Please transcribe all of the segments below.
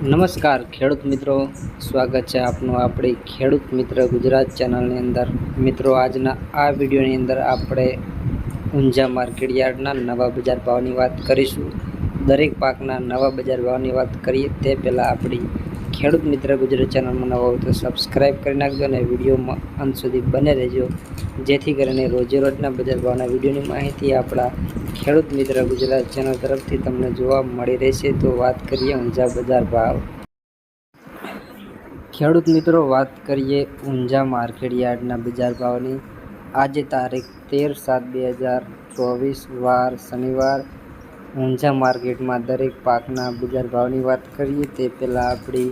નમસ્કાર, ખેડૂત મિત્રો. સ્વાગત છે આપનું આપણી ખેડૂત મિત્ર ગુજરાત ચેનલની અંદર. મિત્રો, આજના આ વિડીયોની અંદર આપણે ઊંઝા માર્કેટ યાર્ડના નવા બજાર ભાવની વાત કરીશું. દરેક પાકના નવા બજાર ભાવની વાત કરીએ તે પહેલાં આપણી ખેડૂત મિત્ર ગુજરાત ચેનલમાં નવા હોય તો સબસ્ક્રાઈબ કરી નાખજો અને વિડીયોમાં અંત સુધી બને રહેજો. જેથી કરીને રોજેરોજના બજાર ભાવના વિડીયોની માહિતી આપણા ખેડૂત મિત્ર ગુજરાત ચેનલ તરફથી તમને જોવા મળી રહેશે. તો વાત કરીએ ઊંઝા બજાર ભાવ. ખેડૂત મિત્રો, વાત કરીએ ઊંઝા માર્કેટ યાર્ડના બજાર ભાવની. આજે તારીખ તેર સાત બે હજાર ચોવીસ, વાર શનિવાર ઊંઝા માર્કેટમાં દરેક પાકના બજાર ભાવની વાત કરીએ તે પહેલાં આપણી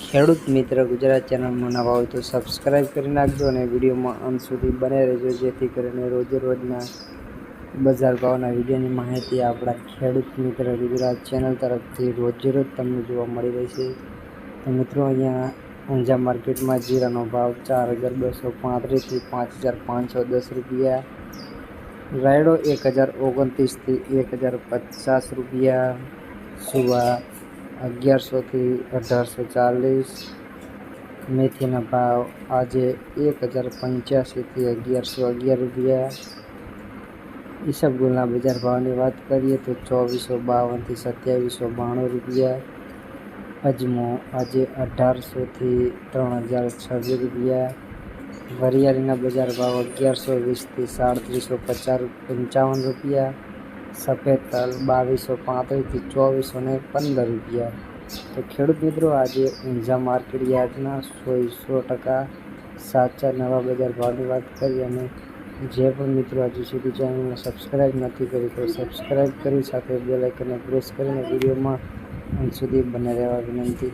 ખેડૂત મિત્ર ગુજરાત ચેનલમાં નવા હોય તો સબસ્ક્રાઈબ કરી નાખજો અને વિડીયોમાં અંત સુધી બને રહેજો, જેથી કરીને રોજે રોજના બજાર ભાવના વિડીયોની માહિતી આપણા ખેડૂત મિત્ર ગુજરાત ચેનલ તરફથી રોજે રોજ તમને જોવા મળી રહેશે. તો મિત્રો, અહીંયા ઊંઝા માર્કેટમાં જીરાનો ભાવ ચાર હજાર બસો પાંત્રીસથી પાંચ હજાર પાંચસો દસ રૂપિયા રાયડો એક હજાર ઓગણત્રીસથી એક હજાર પચાસ રૂપિયા સુવા અગિયારસોથી અઢારસો ચાલીસ મેથીના ભાવ આજે એક હજાર પંચ્યાસીથી અગિયારસો અગિયાર રૂપિયા ઈસબગુલના બજાર ભાવની વાત કરીએ તો ચોવીસો બાવનથી સત્યાવીસો બાણું રૂપિયા અજમો આજે અઢારસોથી ત્રણ હજાર છવ્વીસ રૂપિયા વરિયાળીના બજાર ભાવ અગિયારસો વીસથી સાડત્રીસો પચાસ પંચાવન રૂપિયા, સફેદ તલ બાવીસો પાંત્રીસથી ચોવીસો ને પંદર રૂપિયા. તો ખેડૂત મિત્રો, આજે ઊંઝા માર્કેટ યાર્ડના સો સો ટકા સાચા નવા બજાર ભાવની વાત કરી અને જે પણ મિત્રો હજુ સુધી ચેનલને સબસ્ક્રાઈબ નથી કરી, તો સબસ્ક્રાઇબ કરી સાથે બે આઇકનને પ્રેસ કરીને વિડીયોમાં સુધી બને રહેવા વિનંતી.